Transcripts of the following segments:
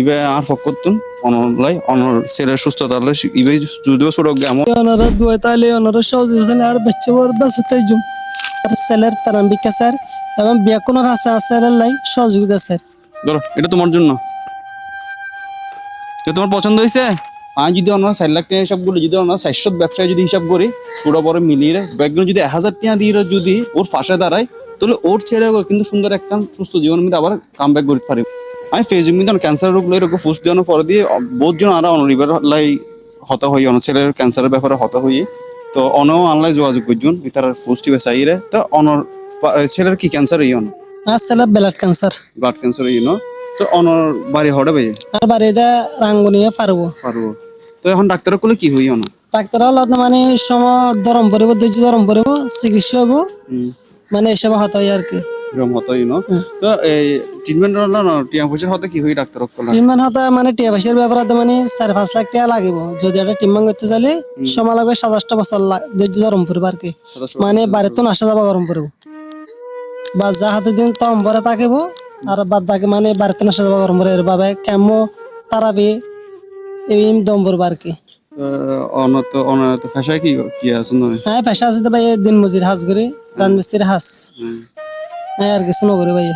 ইবে আর ফকতুন অনলাই অনর ছেলের সুস্থতা লই ইবে যদিও ওনারা দুয়ে তাইলে ওনারা সহযোগিতা আর বাচ্চা বর বাসে তাইজুম আর তারাম্বিকা স্যার এবং স্যারের লাই সহযোগিতা স্যার। ধরো এটা তোমার জন্য। এটা তোমার পছন্দ হয়েছে আমি যদি আমরা চার লাখ টাকা হিসাব করি যদি আমরা চারশো ব্যবসায় যদি হিসাব করি পুরো বড় মিলিয়ে ব্যাকগ্রাউন্ড যদি এক হাজার টাকা দিয়ে যদি ওর পাশে দাঁড়ায় তাহলে ওর ছেলে কিন্তু সুন্দর একটা সুস্থ জীবন মধ্যে আবার কাম ব্যাক করতে পারি। আমি ফেসবুক মধ্যে ক্যান্সার রোগ লই এরকম পোস্ট দেওয়ানোর পরে দিয়ে বহুত জন আরও অনরিবার লাই হতা হই অন ছেলের ক্যান্সারের ব্যাপারে হতা হই তো অন অনলাইন যোগাযোগ করছুন তার পোস্টটি বেসাই রে তো অনর ছেলের কি ক্যান্সার হই অন আর সেলের ব্লাড ক্যান্সার ব্লাড ক্যান্সার হই ন তো অনর বাড়ি হড়ে ভাই? আর বাড়িতে রাঙ্গুনিয়ে পারব। পারব। তো এখন ডাক্তার কলে কি হই অন ডাক্তার হল মানে সময় ধরম পড়ব ধৈর্য ধরম পড়ব চিকিৎসা হব মানে এসব হত হয় আর কি। এরকম তো এই ট্রিটমেন্ট হলো না টিয়া পয়সার হতে কি হই ডাক্তার কলে? টিমান হতা মানে টিয়া পয়সার ব্যাপারে মানে চার পাঁচ লাখ টাকা লাগিব। যদি একটা টিমান করতে চাইলে সময় লাগবে সাতাশটা বছর ধৈর্য ধরম পড়ব আর কি। মানে বাড়িতে তো আসা যাবা গরম পড়ব বা যা হাতে দিন তম ভরে থাকিব আর বাদ বাকি মানে বাড়িতে আসা যাবা গরম পড়ে এর বাবে কেমো তারাবি এই দম পড়ব আর কি। অনত অনত ফেসায় কি কি আছে হ্যাঁ পেশা আছে তো ভাই দিন মজুর হাজ করি হাজ হ্যাঁ আর কিছু নকরি ভাই।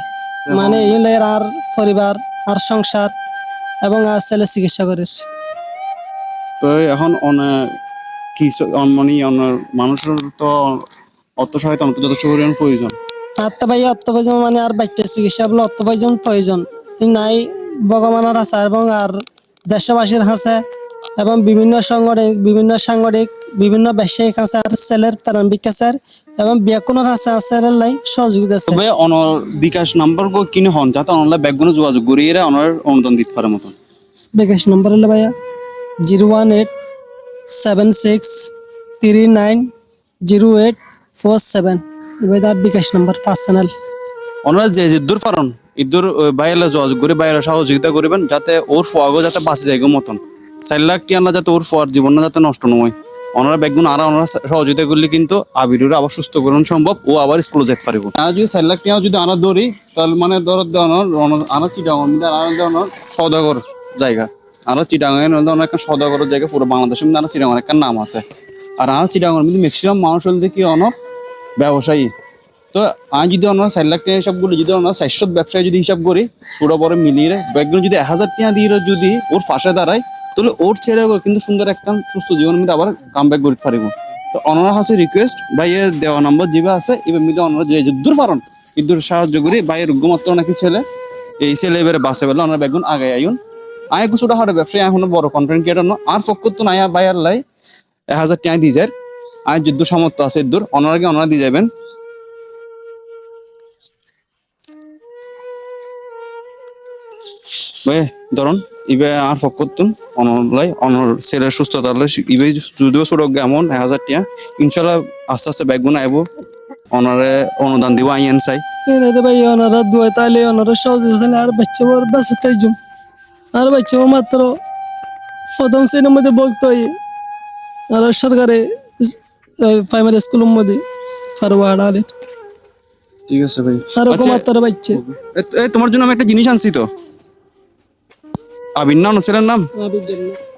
মানে এই আর পরিবার আর সংসার এবং আর ছেলে চিকিৎসা করিস তো এখন অন কি মানে মানুষের তো অর্থ সহায়তা যথেষ্ট পরিমাণ প্রয়োজন। তো ভাই অর্থ প্রয়োজন মানে আর বাচ্চার চিকিৎসা বলে অর্থ প্রয়োজন প্রয়োজন নাই। ভগবানের আছে এবং আর দেশবাসীর আছে এবং বিভিন্ন সংগঠন বিভিন্ন সাংগঠনিক বিভিন্ন ব্যবসায়িক আর ছেলের প্রারম্ভিক আছে এবং বিয়াকুনের আছে আছে লাই সহযোগিতা আছে। তবে অনর বিকাশ নাম্বার গো কিনে হন যাতে অনলাইন ব্যাগগুলো যোগাযোগ করিয়ে এরা অনর অনুদান দিতে পারে মতন। বিকাশ নাম্বার হলো ভাইয়া zero one eight seven six three nine zero eight four seven. এবার তার বিকাশ নম্বর পার্সোনাল ওনারা যে ইদ্দুর পারন ইদ্দুর বাইরে যোগাযোগ করে বাইরে সহযোগিতা করবেন যাতে ওর ফোয়াগো যাতে বাঁচে যায় গো মতন। চার লাখ টিয়ানা যাতে ওর ফোয়ার জীবনটা যাতে নষ্ট নয়। ওনারা ব্যাগগুলো আর ওনারা সহযোগিতা করলে কিন্তু আবিরুর আবার সুস্থ করুন সম্ভব ও আবার স্কুলে যেতে পারব। আর যদি চার লাখ টিয়া যদি আনা ধরি, তাহলে মানে ধর আনা চিটাঙর মধ্যে আনা ধরনের সদাগর জায়গা। আনা চিটাঙের একটা সদাগর জায়গা, পুরো বাংলাদেশের মধ্যে আনা চিটাঙের একটা নাম আছে। আর আনা চিটাঙের মধ্যে ম্যাক্সিমাম মানুষ হলে কি অন ব্যবসায়ী। তো আমি যদি আমরা চার লাখ টাকা হিসাব করি, যদি আমরা চারশো ব্যবসায় যদি হিসাব করি পুরো বড় মিলিয়ে ব্যাগগুলো যদি এক হাজার টাকা দিয়ে যদি ওর ফাঁসে দাঁড়ায় তাহলে ওর ছেলে কিন্তু সুন্দর একটা সুস্থ জীবনের মধ্যে আবার কাম ব্যাক করতে পারিব। তো অনার কাছে রিকোয়েস্ট ভাইয়ের দেওয়া নম্বর যেভাবে আছে এবার মধ্যে অনারা যে দূর পারন ইদুর সাহায্য করি, ভাইয়ের রোগ্যমাত্র নাকি ছেলে, এই ছেলে এবারে বাসে বেলা ওনার ব্যাগুন আগে আইন। আয় কিছুটা হাটে ব্যবসায়ী, এখনও বড় কন্টেন্ট ক্রিয়েটার না আর পক্ষ তো নাই ভাইয়ার লাই এক হাজার টাকা দিয়ে যায়। আয় যুদ্ধ সামর্থ্য আছে দূর অনারাকে অনারা দিয়ে যাবেন। ধরুন। ইবে আর ফকতুন অনলাই অনর ছেলের সুস্থতা লই ইবে যদিও ছোট এমন এক হাজার টিয়া ইনশাল্লাহ আস্তে আস্তে ব্যাগুন আইব অনারে অনুদান দিব আইন চাই। এনে ভাই ওনারা দুয়ে তাইলে ওনারা সহযোগিতা আর বাচ্চা বর বাসে তাইজুম আর বাচ্চা মাত্র প্রথম শ্রেণির মধ্যে বলতে হয় আর সরকারি প্রাইমারি স্কুলের মধ্যে ফারওয়ার্ড আলে ঠিক আছে ভাই। আর আচ্ছা, মাত্র বাচ্চা। এ- এ তোমার জন্য আমি একটা জিনিস আনছি তো। আবির না ছেলের নাম?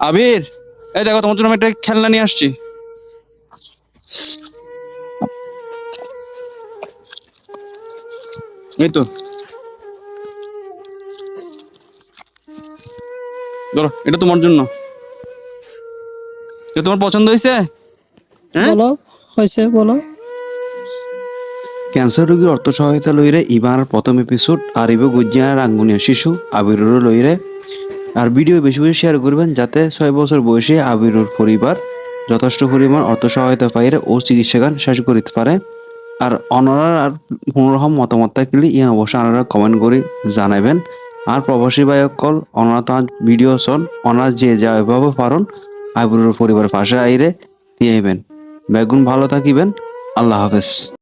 আবির এই দেখো তোমার জন্য আমি একটা খেলনা নিয়ে আসছি। এই তো। ধরো এটা তোমার জন্য। এটা তোমার পছন্দ হয়েছে? হ্যাঁ? বলো হয়েছে বলো। ক্যান্সার রোগীর অর্থ সহায়তা লইরে ইবার প্রথম এপিসোড আর ইবে গুজিয়া রাঙ্গুনিয়া শিশু আবিরুর লইরে আর ভিডিও বেশি বেশি শেয়ার করবেন যাতে ছয় বছর বয়সে আবিরুর পরিবার যথেষ্ট পরিমাণ অর্থ সহায়তা পাইরে ও চিকিৎসাগান শেষ করিতে পারে। আর অনারার আর পুনরহম মতামত থাকলে ইয়ে অবশ্যই আনারা কমেন্ট করে জানাবেন আর প্রবাসী বায়ক কল অনারা তো ভিডিও শোন, অনারা যে যা এভাবে পারন আবিরুর পরিবার পাশে আইরে দিয়েবেন বেগুন ভালো থাকিবেন। আল্লাহ হাফেজ।